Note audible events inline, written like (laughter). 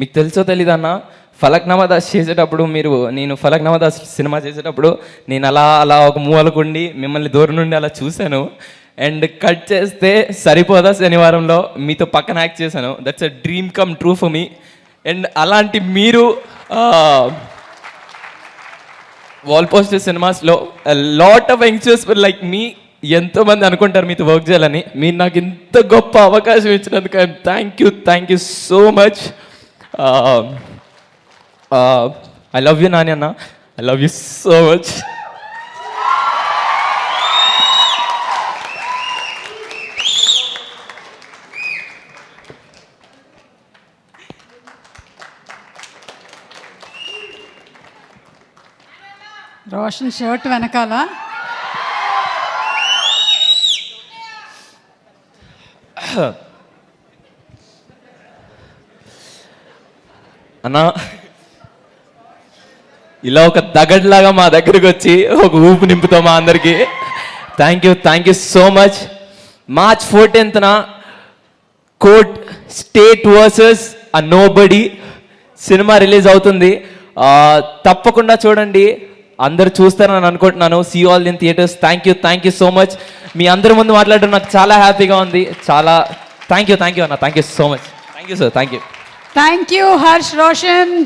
మీకు తెలుసో తెలీదన్నా ఫలక్నామా దాస్ చేసేటప్పుడు మీరు నేను ఫలక్నామా దాస్ సినిమా చేసేటప్పుడు నేను అలా అలా ఒక మూలకుండి మిమ్మల్ని దూరం నుండి అలా చూశాను. అండ్ కట్ చేస్తే సరిపోదా శనివారంలో? మీతో పక్కన యాక్ట్ చేశాను. That's a dream come true for me and అలాంటి మీరు వాల్ పోస్టర్ సినిమాస్లో lot of youngsters like me ఎంతోమంది అనుకుంటారు మీతో వర్క్ చేయాలని. మీరు నాకు ఇంత గొప్ప అవకాశం ఇచ్చినందుకు. I thank you thank you so much I love you Nani అన్న I love you so much Roshan shirt వెనకాల. (laughs) అన్నా ఇలా ఒక దగడ్లాగా మా దగ్గరికి వచ్చి ఒక ఊపు నింపుతాం మా అందరికి. Thank you thank you so much March ఫోర్టీన్త్న కోర్ట్ స్టేట్ వర్సెస్ అ నో బడీ సినిమా రిలీజ్ అవుతుంది. తప్పకుండా చూడండి. అందరు చూస్తారని అనుకుంటున్నాను. See all in theatres thank you thank you so much మీ అందరి ముందు మాట్లాడడం నాకు చాలా హ్యాపీగా ఉంది. చాలా థ్యాంక్ యూ థ్యాంక్ యూ అన్న. Thank you so much thank you sir thank you thank you Harsh Roshan